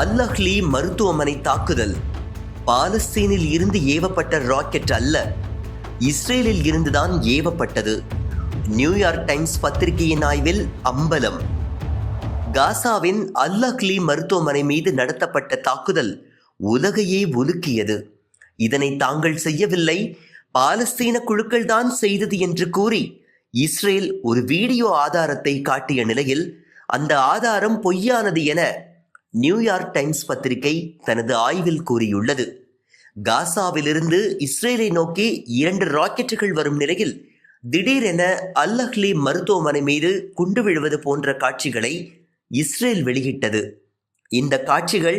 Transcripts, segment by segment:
அல்லஹ்லி மருத்துவமனை தாக்குதல். பாலஸ்தீனில் இருந்து ஏவப்பட்ட ராக்கெட் அல்ல. இஸ்ரேலில் இருந்துதான் ஏவப்பட்டது. நியூயார்க் டைம்ஸ் பத்திரிகையின் ஆய்வில் அம்பலம். காசாவின் அல்லஹ்லி மருத்துவமனை மீது நடத்தப்பட்ட தாக்குதல் உலகையே ஒலுக்கியது இதனை தாங்கள் செய்யவில்லை. பாலஸ்தீன குழுக்கள் தான் செய்தது என்று கூறி இஸ்ரேல் ஒரு வீடியோ ஆதாரத்தை காட்டிய நிலையில் அந்த ஆதாரம் பொய்யானது என நியூயார்க் டைம்ஸ் பத்திரிகை தனது ஆய்வில் கூறியுள்ளது. காசாவிலிருந்து இஸ்ரேலை நோக்கி இரண்டு ராக்கெட்டுகள் வரும் நிலையில் திடீரென அல்லஹ்லி மருத்துவமனை மீது குண்டு விழுவது போன்ற காட்சிகளை இஸ்ரேல் வெளியிட்டது. இந்த காட்சிகள்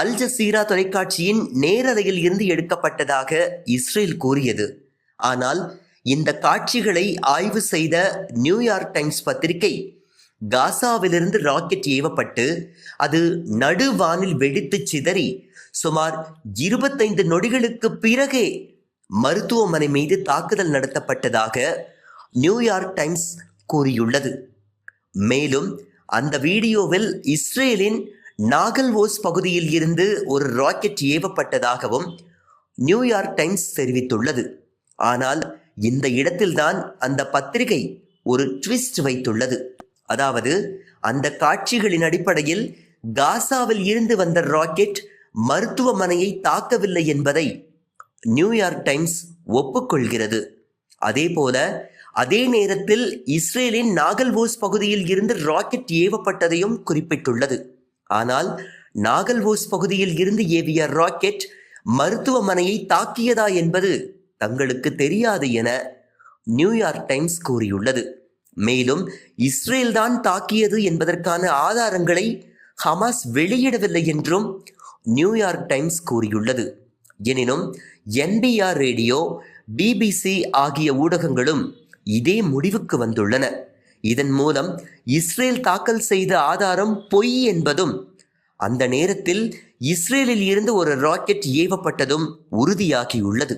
அல் ஜசீரா தொலைக்காட்சியின் நேரலையில் இருந்து எடுக்கப்பட்டதாக இஸ்ரேல் கூறியது. ஆனால் இந்த காட்சிகளை ஆய்வு செய்த நியூயார்க் டைம்ஸ் பத்திரிகை காசாவிலிருந்து ராக்கெட் ஏவப்பட்டு அது நடுவானில் வெடித்து சிதறி சுமார் இருபத்தைந்து நொடிகளுக்கு பிறகே மருத்துவமனை மீது தாக்குதல் நடத்தப்பட்டதாக நியூயார்க் டைம்ஸ் கூறியுள்ளது. மேலும் அந்த வீடியோவில் இஸ்ரேலின் நாகல்வோஸ் பகுதியில் இருந்து ஒரு ராக்கெட் ஏவப்பட்டதாகவும் நியூயார்க் டைம்ஸ் தெரிவித்துள்ளது. ஆனால் இந்த இடத்தில்தான் அந்த பத்திரிகை ஒரு ட்விஸ்ட் வைத்துள்ளது. அதாவது அந்த காட்சிகளின் அடிப்படையில் காசாவில் இருந்து வந்த ராக்கெட் மருத்துவமனையை தாக்கவில்லை என்பதை நியூயார்க் டைம்ஸ் ஒப்புக்கொள்கிறது. அதேபோல அதே நேரத்தில் இஸ்ரேலின் நாகல்வோஸ் பகுதியில் இருந்து ராக்கெட் ஏவப்பட்டதையும் குறிப்பிட்டுள்ளது. ஆனால் நாகல்வோஸ் பகுதியில் இருந்து ஏவிய ராக்கெட் மருத்துவமனையை தாக்கியதா என்பது தங்களுக்கு தெரியாது என நியூயார்க் டைம்ஸ் கூறியுள்ளது. மேலும் இஸ்ரேல் தான் தாக்கியது என்பதற்கான ஆதாரங்களை ஹமாஸ் வெளியிடவில்லை என்றும் நியூயார்க் டைம்ஸ் கூறியுள்ளது. எனினும் என்பிஆர் ரேடியோ பிபிசி ஆகிய ஊடகங்களும் இதே முடிவுக்கு வந்துள்ளன. இதன் மூலம் இஸ்ரேல் தாக்கல் செய்த ஆதாரம் பொய் என்பதும் அந்த நேரத்தில் இஸ்ரேலில் இருந்து ஒரு ராக்கெட் ஏவப்பட்டதும் உறுதியாகியுள்ளது.